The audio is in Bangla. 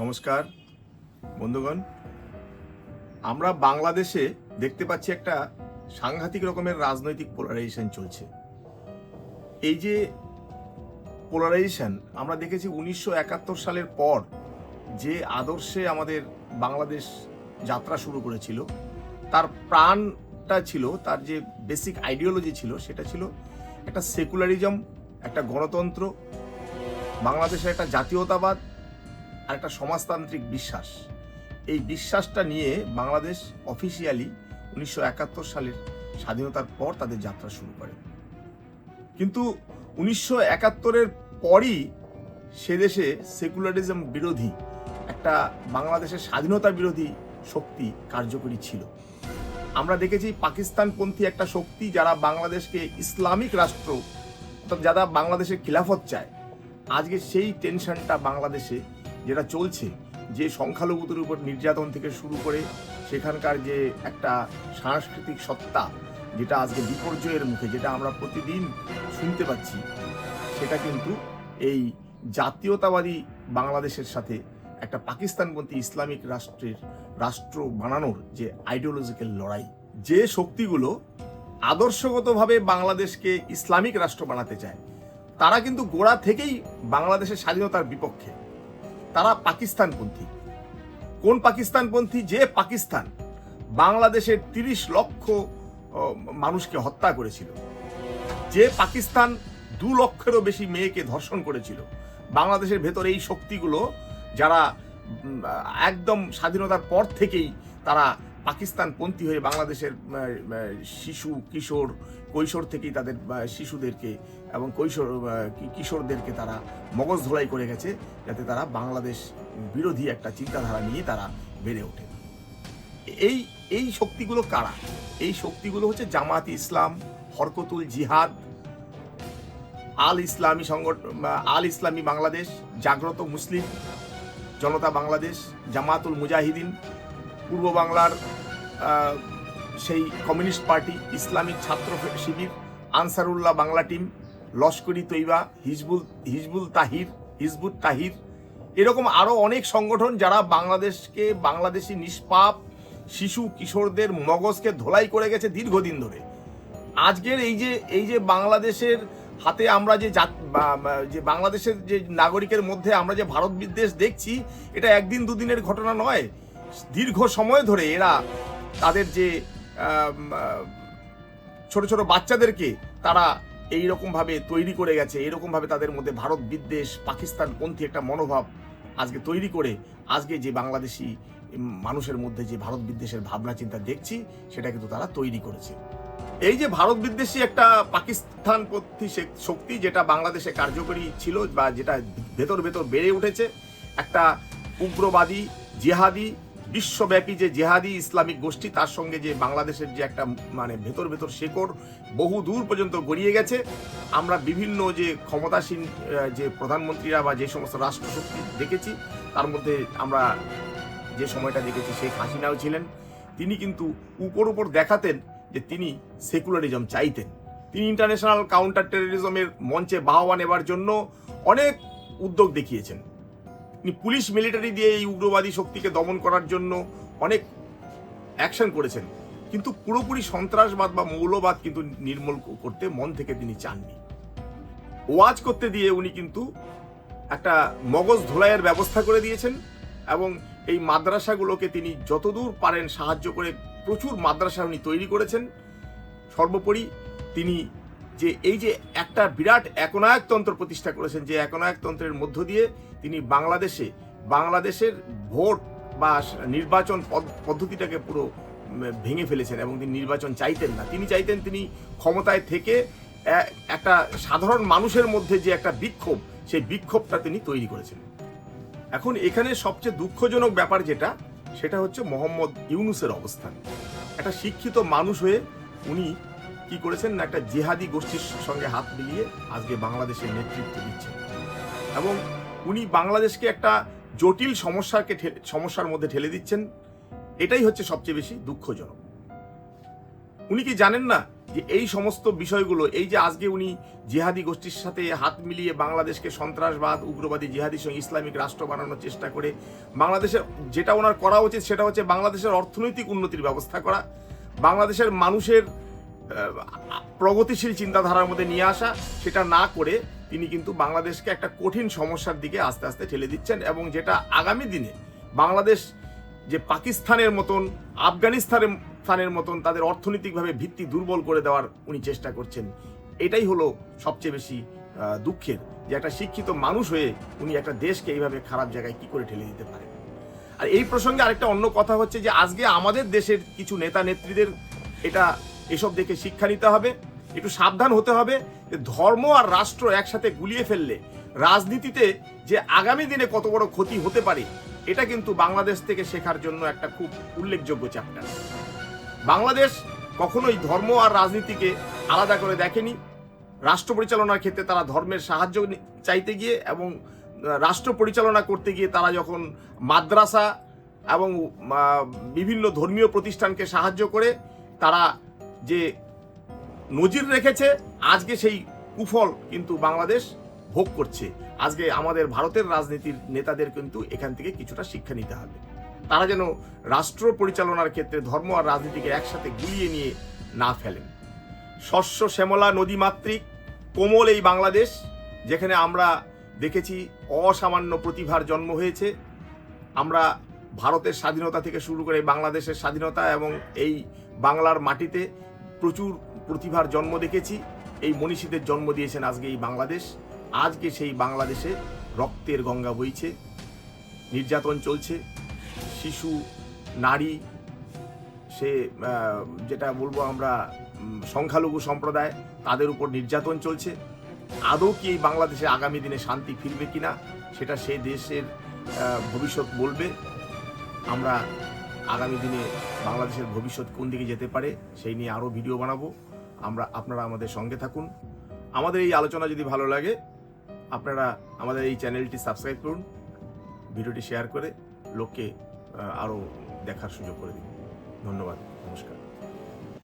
নমস্কার, বন্ধুগণ। আমরা বাংলাদেশে দেখতে পাচ্ছি একটা সাংঘাতিক রকমের রাজনৈতিক পোলারাইজেশন চলছে। এই যে পোলারাইজেশন আমরা দেখেছি উনিশশো একাত্তর সালের পর যে আদর্শে আমাদের বাংলাদেশ যাত্রা শুরু করেছিল, তার প্রাণটা ছিল, তার যে বেসিক আইডিওলজি ছিল, সেটা ছিল একটা সেকুলারিজম একটা গণতন্ত্র বাংলাদেশের একটা জাতীয়তাবাদ আর একটা সমাজতান্ত্রিক বিশ্বাস। এই বিশ্বাসটা নিয়ে বাংলাদেশ অফিসিয়ালি উনিশশো একাত্তর সালের স্বাধীনতার পর তাদের যাত্রা শুরু করে। কিন্তু উনিশশো একাত্তরের পরই সে দেশে সেকুলারিজম বিরোধী একটা বাংলাদেশের স্বাধীনতা বিরোধী শক্তি কার্যকরী ছিল। আমরা দেখেছি পাকিস্তানপন্থী একটা শক্তি যারা বাংলাদেশকে ইসলামিক রাষ্ট্র যারা বাংলাদেশের খিলাফত চায়, আজকে সেই টেনশনটা বাংলাদেশে যেটা চলছে, যে সংখ্যালঘুদের উপর নির্যাতন থেকে শুরু করে সেখানকার যে একটা সাংস্কৃতিক সত্তা, যেটা আজকে বিপর্যয়ের মুখে, যেটা আমরা প্রতিদিন শুনতে পাচ্ছি, সেটা কিন্তু এই জাতীয়তাবাদী বাংলাদেশের সাথে একটা পাকিস্তানপন্থী ইসলামিক রাষ্ট্রের রাষ্ট্র বানানোর যে আইডিওলজিক্যাল লড়াই, যে শক্তিগুলো আদর্শগতভাবে বাংলাদেশকে ইসলামিক রাষ্ট্র বানাতে চায়, তারা কিন্তু গোড়া থেকেই বাংলাদেশের স্বাধীনতার বিপক্ষে। তারা পাকিস্তানপন্থী। কোন পাকিস্তানপন্থী? যে পাকিস্তান বাংলাদেশের তিরিশ লক্ষ মানুষকে হত্যা করেছিল। যে পাকিস্তান দু লক্ষেরও বেশি মেয়েকে ধর্ষণ করেছিল। বাংলাদেশের ভেতরে এই শক্তিগুলো যারা একদম স্বাধীনতার পর থেকেই তারা পাকিস্তানপন্থী হয়ে বাংলাদেশের শিশু, কিশোর, কৈশোর থেকেই তাদের শিশুদেরকে এবং কৈশোর কিশোরদেরকে তারা মগজ ধোলাই করে গেছে যাতে তারা বাংলাদেশ বিরোধী একটা চিন্তাধারা নিয়ে তারা বেড়ে ওঠে। এই এই শক্তিগুলো কারা? এই শক্তিগুলো হচ্ছে জামাত ইসলাম, হরকতুল জিহাদ, আল ইসলামী সংগঠন আল ইসলামী বাংলাদেশ, জাগ্রত মুসলিম, জনতা বাংলাদেশ, জামাতুল মুজাহিদিন পূর্ব বাংলার সেই Communist Party Islamic Chhatra Shibir, Ansarullah Bangla team, Lashkar-e Taiba, Hizbul Hizbul Tahir, Hizbut Tahir, এরকম আরও অনেক সংগঠন যারা বাংলাদেশকে, বাংলাদেশি নিষ্পাপ, শিশু, কিশোরদের মগজকে ধোলাই করে গেছে দীর্ঘদিন ধরে। আজকের এই যে এই যে বাংলাদেশের হাতে আমরা যে যে বাংলাদেশের যে নাগরিকের মধ্যে আমরা যে ভারত বিদ্বেষ দেখছি, এটা একদিন দুদিনের ঘটনা নয়। দীর্ঘ সময় ধরে এরা তাদের যে ছোট ছোট বাচ্চাদেরকে তারা এই রকম ভাবে তৈরি করে গেছে এরকম ভাবে তাদের মধ্যে ভারত, বিদ্বেষ পাকিস্তান পন্থী একটা মনোভাব আজকে তৈরি করে আজকে যে বাংলাদেশি মানুষের মধ্যে যে ভারত বিদ্বেষের ভাবনা, চিন্তা দেখছি, সেটা কিন্তু তারা তৈরি করেছে। এই যে ভারত বিদ্বেষী একটা পাকিস্তানপন্থী শক্তি যেটা বাংলাদেশে কার্যকরী ছিল বা যেটা ভেতর ভেতর বেড়ে উঠেছে, একটা উগ্রবাদী, জেহাদি বিশ্বব্যাপী যে জেহাদি ইসলামিক গোষ্ঠী, তার সঙ্গে যে বাংলাদেশের যে একটা মানে ভেতর ভেতর শেকড় বহু দূর পর্যন্ত গড়িয়ে গেছে। আমরা বিভিন্ন যে ক্ষমতাসীন যে প্রধানমন্ত্রীরা বা যে সমস্ত রাষ্ট্রশক্তি দেখেছি, তার মধ্যে আমরা যে সময়টা দেখেছি, শেখ হাসিনাও ছিলেন। তিনি কিন্তু উপর উপর দেখাতেন যে তিনি সেকুলারিজম চাইতেন। তিনি ইন্টারন্যাশনাল কাউন্টার টেরোরিজমের মঞ্চে বাহবা নেবার জন্য অনেক উদ্যোগ দেখিয়েছেন। পুলিশ মিলিটারি দিয়ে এই উগ্রবাদী শক্তিকে দমন করার জন্য অনেক অ্যাকশন করেছেন। কিন্তু পুরোপুরি সন্ত্রাসবাদ বা মৌলবাদ কিন্তু নির্মূল করতে মন থেকে তিনি চাননি। ওয়াজ করতে দিয়ে উনি কিন্তু একটা মগজ ধোলাইয়ের ব্যবস্থা করে দিয়েছেন এবং এই মাদ্রাসাগুলোকে তিনি যতদূর পারেন সাহায্য করে প্রচুর মাদ্রাসা উনি তৈরি করেছেন। সর্বোপরি তিনি যে এই যে একটা বিরাট একনায়কতন্ত্র প্রতিষ্ঠা করেছেন, যে একনায়কতন্ত্রের মধ্য দিয়ে তিনি বাংলাদেশে, বাংলাদেশের ভোট বা নির্বাচন পদ- পদ্ধতিটাকে পুরো ভেঙে ফেলেছেন এবং তিনি নির্বাচন চাইতেন না। তিনি চাইতেন তিনি ক্ষমতায় থেকে একটা সাধারণ মানুষের মধ্যে যে একটা বিক্ষোভ, সেই বিক্ষোভটা তিনি তৈরি করেছেন। এখন এখানে সবচেয়ে দুঃখজনক ব্যাপার যেটা, সেটা হচ্ছে মোহাম্মদ ইউনুসের অবস্থান। একটা শিক্ষিত মানুষ হয়ে উনি কি করেছেন? না একটা জেহাদি গোষ্ঠীর সঙ্গে হাত মিলিয়ে আজকে বাংলাদেশের নেতৃত্ব দিচ্ছেন। এবং উনি বাংলাদেশকে একটা জটিল সমস্যাকে সমস্যার মধ্যে ঠেলে দিচ্ছেন। এটাই হচ্ছে সবচেয়ে বেশি দুঃখজনক। উনি কি জানেন না যে এই সমস্ত বিষয়গুলো, এই যে আজকে উনি জিহাদি গোষ্ঠীর সাথে হাত মিলিয়ে বাংলাদেশকে সন্ত্রাসবাদ, উগ্রবাদী জিহাদির সঙ্গে ইসলামিক রাষ্ট্র বানানোর চেষ্টা করে বাংলাদেশের, যেটা ওনার করা উচিত সেটা হচ্ছে বাংলাদেশের অর্থনৈতিক উন্নতির ব্যবস্থা করা, বাংলাদেশের মানুষের প্রগতিশীল চিন্তাধারার মধ্যে নিয়ে আসা, সেটা না করে তিনি কিন্তু বাংলাদেশকে একটা কঠিন সমস্যার দিকে আস্তে আস্তে ঠেলে দিচ্ছেন এবং যেটা আগামী দিনে বাংলাদেশ যে পাকিস্তানের মতন, আফগানিস্তানের স্থানের মতন তাদের অর্থনৈতিকভাবে ভিত্তি দুর্বল করে দেওয়ার উনি চেষ্টা করছেন, এটাই হলো সবচেয়ে বেশি দুঃখের যে একটা শিক্ষিত মানুষ হয়ে উনি একটা দেশকে এইভাবে খারাপ জায়গায় কি করে ঠেলে দিতে পারেন। আর এই প্রসঙ্গে আরেকটা অন্য কথা হচ্ছে যে আজকে আমাদের দেশের কিছু নেতা নেত্রীদের এটা এসব দেখে শিক্ষা নিতে হবে, একটু সাবধান হতে হবে যে ধর্ম আর রাষ্ট্র একসাথে গুলিয়ে ফেললে রাজনীতিতে যে আগামী দিনে কত বড় ক্ষতি হতে পারে, এটা কিন্তু বাংলাদেশ থেকে শেখার জন্য একটা খুব উল্লেখযোগ্য চ্যাপ্টার। বাংলাদেশ কখনোই ধর্ম আর রাজনীতিকে আলাদা করে দেখেনি। রাষ্ট্র পরিচালনার ক্ষেত্রে তারা ধর্মের সাহায্য চাইতে গিয়ে এবং রাষ্ট্র পরিচালনা করতে গিয়ে তারা যখন মাদ্রাসা এবং বিভিন্ন ধর্মীয় প্রতিষ্ঠানকে সাহায্য করে, তারা যে নজির রেখেছে, আজকে সেই কুফল কিন্তু বাংলাদেশ ভোগ করছে। আজকে আমাদের ভারতের রাজনীতির নেতাদের কিন্তু এখান থেকে কিছুটা শিক্ষা নিতে হবে। তারা যেন রাষ্ট্র পরিচালনার ক্ষেত্রে ধর্ম আর রাজনীতিকে একসাথে গুলিয়ে নিয়ে না ফেলেন। শস্য শ্যামলা নদীমাতৃক কোমল এই বাংলাদেশ, যেখানে আমরা দেখেছি অসামান্য প্রতিভার জন্ম হয়েছে। আমরা ভারতের স্বাধীনতা থেকে শুরু করে বাংলাদেশের স্বাধীনতা এবং এই বাংলার মাটিতে প্রচুর প্রতিভার জন্ম দেখেছি। এই মনীষীদের জন্ম দিয়েছেন আজকে এই বাংলাদেশ। আজকে সেই বাংলাদেশে রক্তের গঙ্গা বইছে, নির্যাতন চলছে। শিশু, নারী, সে যেটা বলব আমরা সংখ্যালঘু সম্প্রদায়, তাদের উপর নির্যাতন চলছে। আদৌ কি এই বাংলাদেশে আগামী দিনে শান্তি ফিরবে কিনা, সেটা সে দেশের ভবিষ্যৎ বলবে। আমরা আগামী দিনে বাংলাদেশের ভবিষ্যৎ কোন দিকে যেতে পারে, সেই নিয়ে আরও ভিডিও বানাবো। আমরা, আপনারা আমাদের সঙ্গে থাকুন। আমাদের এই আলোচনা যদি ভালো লাগে, আপনারা আমাদের এই চ্যানেলটি সাবস্ক্রাইব করুন, ভিডিওটি শেয়ার করে লোককে আরও দেখার সুযোগ করে দিন। ধন্যবাদ, নমস্কার।